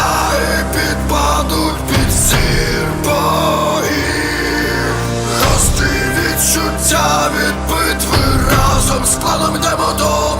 саги підпадуть під сір богів. Гострі відчуття від битви. Разом з кланом йдемо до